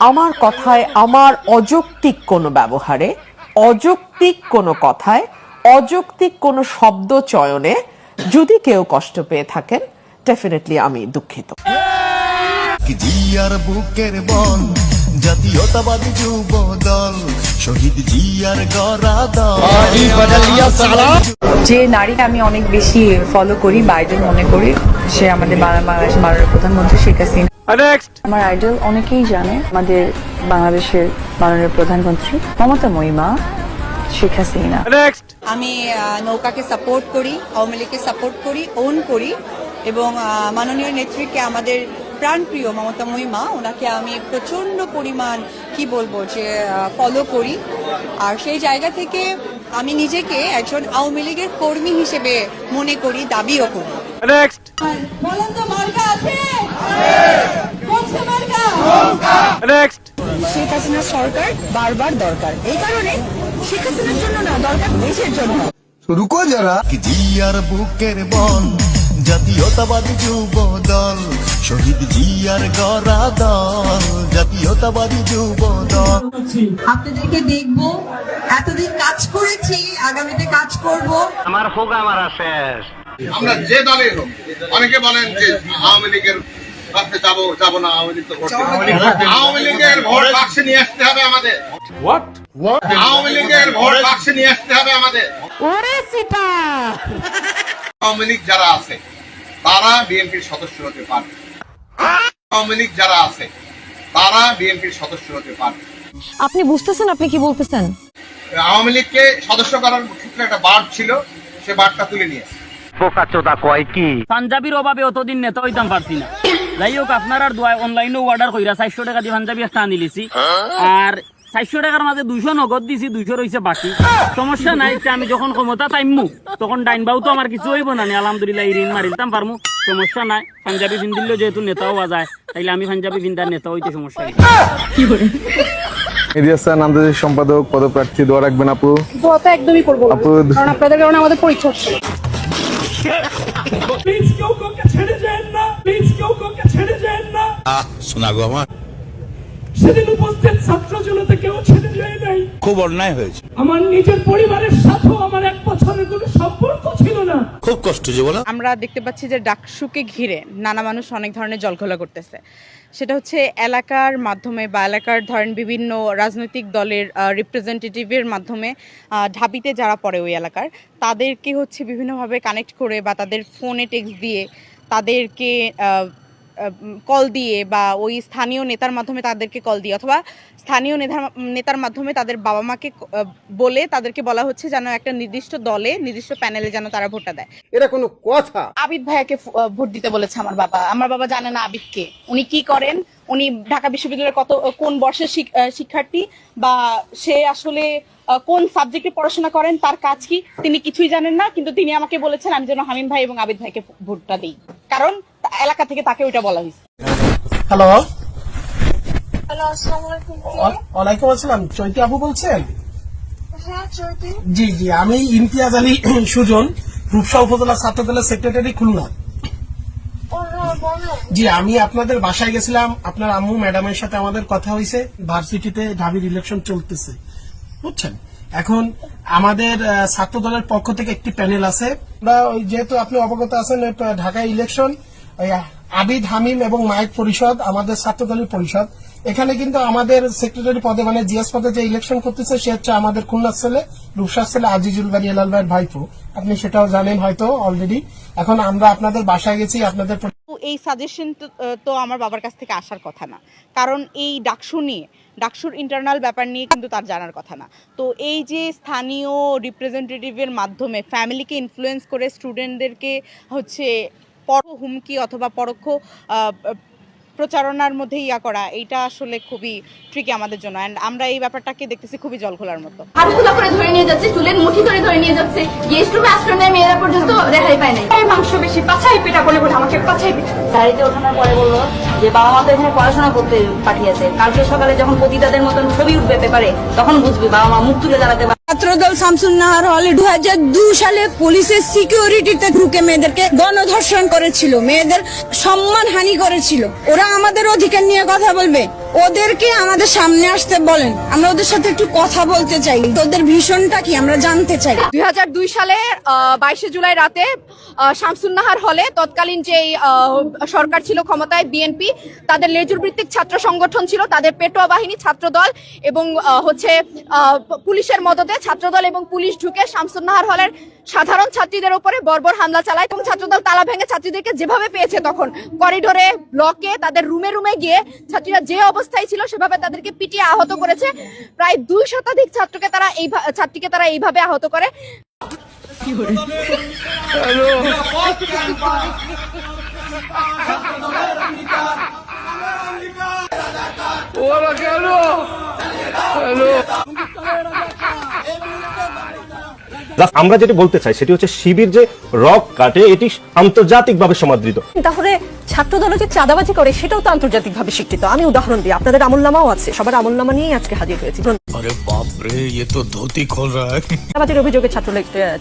আমার কথায় আমার অযৌক্তিক কোনো ব্যবহারে অযৌক্তিক কোনো কথায় অযৌক্তিক কোনো শব্দ চয়নে যদি কেউ কষ্ট পেয়ে থাকেন ডেফিনেটলি আমি দুঃখিত। বুকের বল জাতীয়তাবাদী যুব দল শহীদ জিয়ার গড়া দল। যে নারীকে আমি অনেক বেশি ফলো করি বা আইডল মনে করি সে আমাদের বাংলা- বাংলাদেশের মাননীয় প্রধানমন্ত্রী শেখ হাসিনা। আমার আইডল অনেকেই জানে আমাদের বাংলাদেশের মাননীয় প্রধানমন্ত্রী মমতা মহিমা শেখ হাসিনা। আমি নৌকাকে সাপোর্ট করি আওয়ামী লীগকে সাপোর্ট করি ওন করি এবং আহ, মাননীয় নেত্রীকে আমাদের প্রাণপ্রিয় মমতা মহিমা ওনাকে আমি প্রচণ্ড পরিমাণ কি বলব যে ফলো করি। আর সেই জায়গা থেকে আমি নিজেকে একজন আওয়ামী লীগের কর্মী হিসেবে মনে করি দাবিও করি। বলেন তো মার্কা আছে? কোনটা মার্কা? শেখ হাসিনা সরকার বারবার দরকার। এই কারণে শেখ হাসিনার জন্য না দরকার দেশের জন্য। কি জিয়ার বুকের বল জাতীয়তাবাদী যুব দল। শহীদ জিয়ার গড়া দল জাতীয়তাবাদী যুব দল আপনাদেরকে দেখব এতদিন কাজ করেছি আগামীতে কাজ করব। আমার হোগা মারা শেষ আমরা যে দলে হোক অনেকে বলেন যে আওয়ামী লীগের যাব যাব না আওয়ামী লীগ তো আওয়ামী লীগের ভোট বাক্সে নিয়ে আসতে হবে আমাদের। আওয়ামী লীগের ভোট বাক্সে নিয়ে আসতে হবে আমাদের। আওয়ামী লীগ যারা আছে তারা বিএনপির সদস্য হতে পারবে। আওয়ামী লীগ যারা আছে তারা বিএনপির সদস্য হতে পারবে আপনি বুঝতেছেন আপনি কি বলতেছেন? আওয়ামী লীগকে সদস্য করার ক্ষেত্রে একটা বার্ড ছিল সে বার্ডটা তুলে নিয়েছে পোকাচোদা কয় কি? পাঞ্জাবির অভাবে অতদিন নেতা হইতাম পারছি না। যাই হোক আপনার আর দোয়া অনলাইনে অর্ডার কইরা চারশো টাকা দিয়ে পাঞ্জাবি একটা আনি লিছি। আর চারশো টাকার মাঝে দুইশো নগদ দিছি দুইশো রয়েছে বাকি। সমস্যা নাই আমি যখন ক্ষমতা টাইমমু তখন ডাইন বাউ তো আমার কিছু হইব না নি আলহামদুলিল্লাহ ঋণ মারিতাম পারমু। সমস্যা নাই পাঞ্জাবি পিন্দিলেও যেহেতু নেতা হওয়া যায়। তাইলে আমি পাঞ্জাবি ভিন্দার নেতা হইতে সমস্যা। নেই এরিয়াসান আন্তর্জাতিক সম্পাদক পদপ্রার্থী দোয়া রাখবেন আপু। দোয়া তো একদমই করব না আপু কারণ আপনাদের কারণে আমাদের পরীক্ষা হচ্ছে শোনা গো আমার। সেদিন উপস্থিত ছাত্র জনতা কেউ ছেড়ে যায় নাই। খুব অন্যায় হয়েছে। আমার নিজের পরিবারের সাথেও আমার এক বছরের কোনো সম্পর্ক ছিল না। খুব কষ্ট যে বলো। আমরা দেখতে পাচ্ছি যে ডাকসুকে ঘিরে নানা মানুষ অনেক ধরনের জলঘোলা করতেছে। সেটা হচ্ছে এলাকার মাধ্যমে বা এলাকার ধরেন বিভিন্ন রাজনৈতিক দলের রিপ্রেজেন্টেটিভের মাধ্যমে আহ, ঢাবিতে যারা পড়ে ওই এলাকার তাদেরকে হচ্ছে বিভিন্নভাবে কানেক্ট করে বা তাদের ফোনে টেক্সট দিয়ে তাদেরকে কল দিয়ে বা ওই স্থানীয় নেতার মাধ্যমে তাদেরকে কল দিয়ে অথবা স্থানীয় নেতার নেতার মাধ্যমে তাদের বাবা মাকে বলে তাদেরকে বলা হচ্ছে যেন একটা নির্দিষ্ট দলে নির্দিষ্ট প্যানেলে যেন তারা ভোটটা দেয়। এটা কোনো কথা? আবিদ ভাইয়াকে ভোট দিতে বলেছে আমার বাবা। আমার বাবা জানে না আবিদকে। উনি কি করেন? উনি ঢাকা বিশ্ববিদ্যালয়ের কত কোন বর্ষের শিক্ষার্থী বা সে আসলে আহ, কোন সাবজেক্টে পড়াশোনা করেন তার কাজ কি? তিনি কিছুই জানেন না কিন্তু তিনি আমাকে বলেছেন আমি যেন হামিম ভাই এবং আবিদ ভাইকে ভোটটা দিই। কারণ এলাকা থেকে তাকে ওইটা বলা হয়েছে। হ্যালো ওয়ালাইকুম আসসালাম চৈতি আপু বলছেন? জি জি আমি ইমতিয়াজ আলী সুজন রূপসা উপজেলা ছাত্র দলের সেক্রেটারি খুলনা জি আমি আপনাদের বাসায় গেছিলাম আপনার আম্মু ম্যাডামের সাথে আমাদের কথা হয়েছে ভার্সিটিতে ঢাবির ইলেকশন চলতেছে। বুঝছেন? এখন আমাদের ছাত্র দলের পক্ষ থেকে একটি প্যানেল আছে। ওই যেহেতু আপনি অবগত আছেন ঢাকায় ইলেকশন আবিদ হামিম এবং মাইক পরিষদ, আমাদের ছাত্র দলের পরিষদ। এখানে কিন্তু আমাদের সেক্রেটারি পদে মানে জিএস পদে যে ইলেকশন করতেছে, সে হচ্ছে আমাদের খুলনার ছেলে, রূপসার ছেলে আজিজুল বাড়ি এলাল ভাইয়ের ভাইপো। আপনি সেটাও জানেন হয়তো অলরেডি এখন আমরা আপনাদের বাসায় গেছি, আপনাদের এই সাজেশন তো আমার বাবার কাছ থেকে আসার কথা না। কারণ এই ডাকসু নিয়ে, ডাকসুর ইন্টারনাল ব্যাপার নিয়ে কিন্তু তার জানার কথা না। তো এই যে স্থানীয় রিপ্রেজেন্টেটিভের মাধ্যমে ফ্যামিলিকে ইনফ্লুয়েন্স করে স্টুডেন্টদেরকে হচ্ছে পর হুমকি অথবা পরোক্ষ প্রচারণার মধ্যে ইয়া করা এইটা আসলে খুবই ট্রিকি আমাদের জন্য। অ্যান্ড আমরা এই ব্যাপারটাকে দেখতেছি খুবই জলঘোলার মতো। হাতগুলা করে ধরে নিয়ে যাচ্ছে চুলের মুঠি ধরে ধরে নিয়ে যাচ্ছে। গেস্ট রুমে আশ্রয় নেয় মেয়েরা পর্যন্ত রেহাই পায় নাই। এই মাংস বেশি পাছাই পেটা বলে বলে আমাকে পাছাই পেটা গাড়িতে ওঠানোর পরে বলল যে বাবা মা তো এখানে পড়াশোনা করতে পাঠিয়েছে। কালকে সকালে যখন পতিতাদের মতন ছবি উঠবে পেপারে তখন বুঝবে বাবা মা মুখ তুলে দাঁড়াতে পারে শামসুন নাহার হলে দু হাজার দু সালে পুলিশের সিকিউরিটিতে ঢুকে মেয়েদেরকে গণধর্ষণ করেছিল। মেয়েদের সম্মান হানি করেছিল। ওরা আমাদের অধিকার নিয়ে কথা বলবে। ওদেরকে আমাদের সামনে আসতে বলেন। আমরা ওদের সাথে একটু কথা বলতে চাই। ওদের ভীষণটা কি আমরা জানতে চাই? দু হাজার দুই সালে বাইশে জুলাই রাতে শামসুন্নাহার হলে তৎকালীন যে সরকার ছিল ক্ষমতায়, বিএনপি, তাদের লেজুর ভিত্তিক ছাত্র সংগঠন ছিল, তাদের পেটোয়া বাহিনী, ছাত্রদল এবং হচ্ছে পুলিশের মদতে ছাত্রদল এবং পুলিশ ঢুকে শামসুন্নাহার হলের সাধারণ ছাত্রীদের উপরে বর্বর হামলা চালায় এবং ছাত্রদল তালা ভেঙে ছাত্রীদেরকে যেভাবে পেয়েছে তখন, করিডোরে, ব্লকে, তাদের রুমে রুমে গিয়ে ছাত্রীরা যে অবস্থায় ছিল, সেভাবে তাদেরকে পিটিয়ে আহত করেছে। প্রায় দুই শতাধিক ছাত্রকে তারা এই ছাত্রীকে তারা এইভাবে আহত করে। আমরা যেটি বলতে চাই, সেটি হচ্ছে শিবির যে রক কাটে, এটি আন্তর্জাতিক ভাবে সমাদৃত। তাহলে ছাত্র দল যে চাঁদাবাজি করে, সেটাও তো আন্তর্জাতিক ভাবে স্বীকৃত। আমি উদাহরণ দিই, আপনাদের আমলনামাও আছে, সবার আমলনামা নিয়েই আজকে হাজির হয়েছি। আরে বাপ রে ये তো ধুতি খোল रहा है চাঁদাবাজির অভিযোগে ছাত্র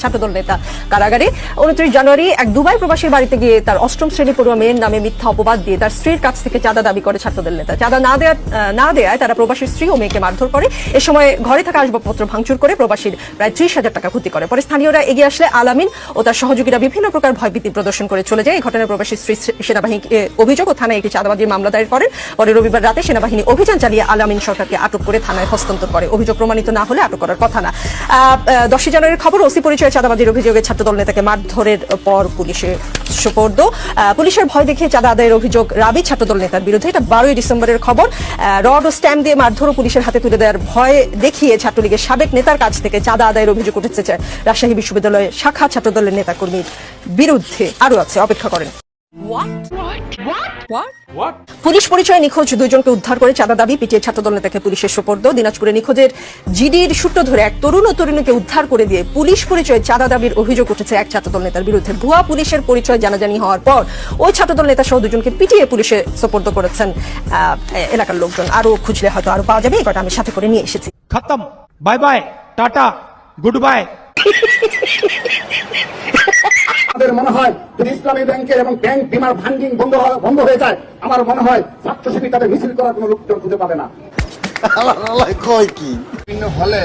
ছাত্রদল নেতা কারাগারে উনত্রিশ জানুয়ারি এক দুবাই প্রবাসীর বাড়িতে গিয়ে তার অষ্টম শ্রেণী পড়ুয়া মেয়ের নামে মিথ্যা অপবাদ দিয়ে তার স্ত্রীর কাছ থেকে চাঁদা দাবি করে ছাত্রদল নেতা চাঁদা না দেয়া না দেয়ায় তারা প্রবাসীর স্ত্রী ও মেয়েকে মারধর করে এ সময় ঘরে থাকা আসবাবপত্র ভাঙচুর করে প্রবাসীর প্রায় ত্রিশ হাজার টাকা ক্ষতি করে পরে স্থানীয়রা এগিয়ে আসলে আলামিন ও তার সহযোগীরা বিভিন্ন প্রকার ভয়ভীতি প্রদর্শন করে চলে যায় এই ঘটনায় প্রবাসী স্ত্রী সেনাবাহিনী অভিযোগ ও থানায় একটি চাঁদাবাজির মামলা দায়ের করেন পরে রবিবার রাতে সেনাবাহিনী অভিযান চালিয়ে আলামিন সরকারকে আটক করে থানায় হস্তান্তর করে অভিযোগ প্রমাণিত না হলে আটক করার কথা না। দশই জানুয়ারির খবর, ওসি পরিচয়ে চাঁদাবাজির অভিযোগে ছাত্রদল নেতাকে মারধরের পর পুলিশে সুপর্দ। পুলিশের ভয় দেখিয়ে চাঁদা আদায়ের অভিযোগ রাবি ছাত্রদল নেতার বিরুদ্ধে। এটা বারোই ডিসেম্বরের খবর। রড ও স্ট্যাম্প দিয়ে মারধর ও পুলিশের হাতে তুলে দেওয়ার ভয় দেখিয়ে ছাত্রলীগের সাবেক নেতার কাছ থেকে চাঁদা আদায়ের অভিযোগ উঠেছে রাজশাহী বিশ্ববিদ্যালয়ের শাখা ছাত্রদলের নেতাকর্মীর বিরুদ্ধে আরও আছে। অপেক্ষা করেন। পুলিশ পরিচয়ে নিখোঁজ দুজনকে উদ্ধার করে চাঁদা দাবি পিটিয়ে ছাত্রদল নেতাকে পুলিশের সুপর্দ। দিনাজপুরে নিখোঁজের জিডির সূত্র ধরে এক তরুণ ও তরুণীকে উদ্ধার করে দিয়ে পুলিশ পরিচয়ে চাঁদা দাবির অভিযোগ উঠেছে এক ছাত্র দল নেতার বিরুদ্ধে। ভুয়া পুলিশের পরিচয় জানাজানি হওয়ার পর ওই ছাত্র দল নেতা সহ দুজনকে পিটিয়ে পুলিশে সুপর্দ করেছেন এলাকার লোকজন। আরও খুঁজলে হয়তো আরও পাওয়া যাবে এবার আমি সাথে করে নিয়ে এসেছি। খতম। Bye bye tata good bye. আমাদের মনে হয় যদি ইসলামী ব্যাংকের এবং ব্যাংক বিমার ভান্ডিং বন্ধ বন্ধ হয়ে যায় আমার মনে হয় ছাত্র শিবির তাদের মিছিল করার কোনো লোকজন খুঁজে পাবে না। কয় কি? বিভিন্ন হলে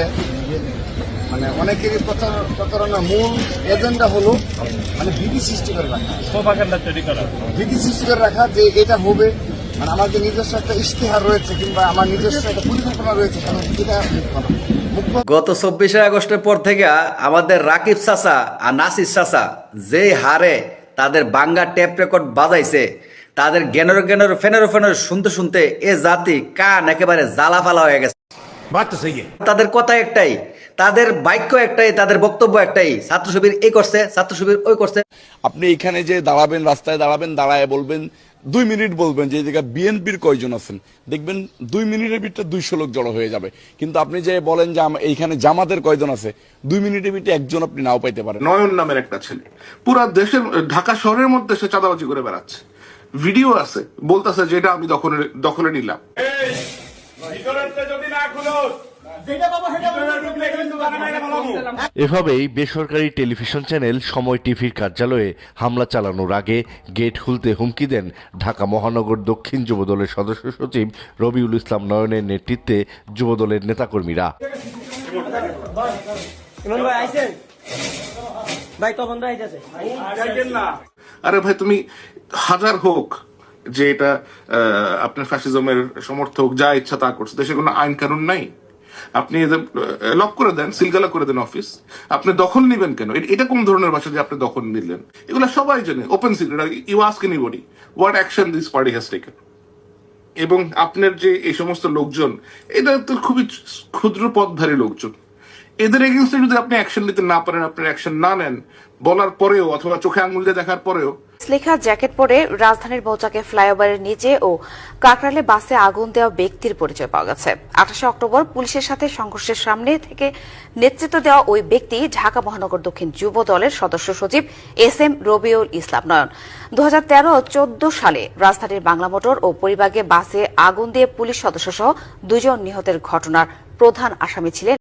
মানে অনেকেরই প্রচার প্রচারণার মূল এজেন্ডা হলো মানে ভীতি সৃষ্টি করে রাখা। ভীতি সৃষ্টি করে রাখা যে এটা হবে। মানে আমার যে নিজস্ব একটা ইশতেহার রয়েছে কিংবা আমার নিজস্ব একটা পরিকল্পনা রয়েছে কারণ এটা গত চব্বিশে আগস্টের পর থেকে আমাদের রাকিব সাসা আর নাসির সাসা যে হারে তাদের বাংলা টেপ রেকর্ড বাজাইছে তাদের জ্ঞানের জ্ঞানের ফেনের ফেনেরো শুনতে শুনতে এ জাতি কান একেবারে জ্বালা ফালা হয়ে গেছে। তাদের কথা একটাই তাদের বাক্য একটাই তাদের বক্তব্য একটাই ছাত্র শিবির এই করছে ছাত্র শিবির ওই করছে। আপনি এখানে যে দাঁড়াবেন রাস্তায় দাঁড়াবেন দাঁড়ায় বলবেন দুই মিনিট বলবেন যে এই জায়গায় বিএনপির কয়জন আছেন? দেখবেন দুই মিনিটের ভিতরে দুইশো লোক জড়ো হয়ে যাবে। কিন্তু আপনি যে বলেন যে এইখানে জামাতের কয়জন আছে দুই মিনিটের ভিতরে একজন আপনি নাও পাইতে পারেন। নয়ন নামের একটা ছেলে। পুরা দেশের ঢাকা শহরের মধ্যে সে চাঁদাবাজি করে বেড়াচ্ছে। ভিডিও আছে বলতেছে যেটা আমি দখলে দখলে নিলাম। এভাবেই বেসরকারি টেলিভিশন চ্যানেল সময় টিভির কার্যালয়ে হামলা চালানোর আগে গেট খুলতে হুমকি দেন ঢাকা মহানগর দক্ষিণ যুবদলের সদস্য সচিব রবিউল ইসলাম নয়নের নেতৃত্বে যুবদলের নেতাকর্মীরা। আরে ভাই তুমি হাজার হোক যে এটা আপনার ফ্যাসিজমের সমর্থক যা ইচ্ছা তা করছে দেশে কোনো আইন কানুন নাই? আপনি লক করে দেন, সিলগালা করে দেন অফিস আপনি দখল নেবেন কেন? এটা কোন ধরনের ভাষা যে আপনি দখল নিলেন? এগুলো সবাই জানে open secret you ask anybody what action this party has taken এবং আপনার যে এই সমস্ত লোকজন এটা তো খুবই ক্ষুদ্র পথধারী লোকজন। এদের এগেনস্টে যদি আপনি অ্যাকশন নিতে না পারেন, আপনার অ্যাকশন না নেন, বলার পরেও অথবা চোখে আঙুল দিয়ে দেখার পরেও লেখা জ্যাকেট পরে রাজধানীর মৌচাকে ফ্লাইওভারের নিচে ও কাকরালে বাসে আগুন দেওয়া ব্যক্তির পরিচয় পাওয়া গেছে। আঠাশে অক্টোবর পুলিশের সাথে সংঘর্ষের সামনে থেকে নেতৃত্ব দেওয়া ওই ব্যক্তি ঢাকা মহানগর দক্ষিণ যুব দলের সদস্য সচিব এস এম রবিউল ইসলাম নয়ন। দু হাজার তেরো চোদ্দ সালে রাজধানীর বাংলা মোটর ও পরিবাগে বাসে আগুন দিয়ে পুলিশ সদস্য সহ দুজন নিহতের ঘটনার প্রধান আসামি ছিলেন